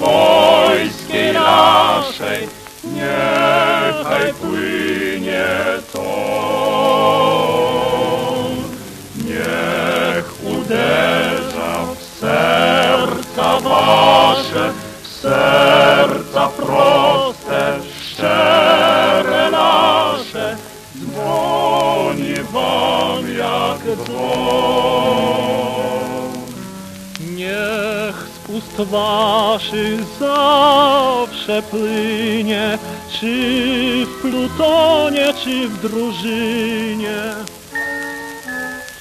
wojskiej naszej, niechaj płynie ton. Niech uderza w serca wasze, w serca proste, szczere nasze, dzwoni wam jak dzwon. Ust waszych zawsze płynie, czy w plutonie, czy w drużynie.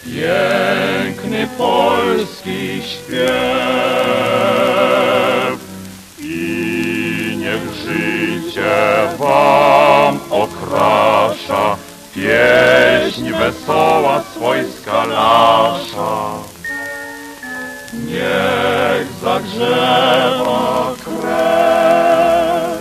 Piękny polski śpiew i niech życie wam okrasza pieśń wesoła swojska nasza. Zagrzewa krew.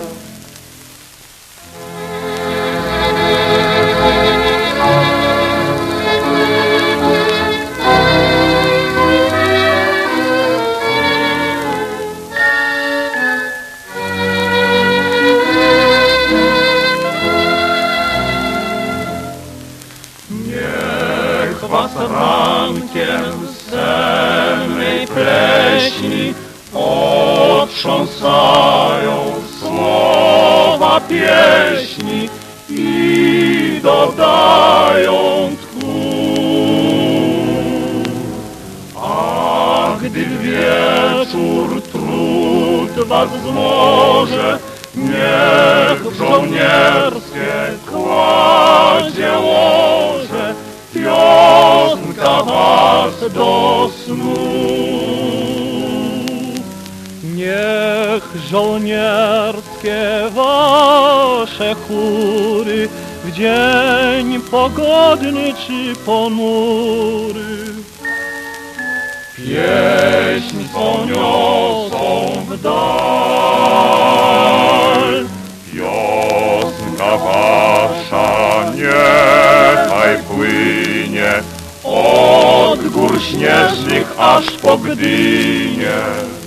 Niech was rankiem sennej pleśni otrząsają słowa pieśni i dodają tchu. A gdy wieczór trud was zmoże, niech żołnierskie kładzie łoże, piosenka was do snu. Niech żołnierskie wasze chóry w dzień pogodny czy ponury Pieśń poniosą w dal. Piosenka wasza niechaj płynie od gór śnieżnych aż po Gdynię.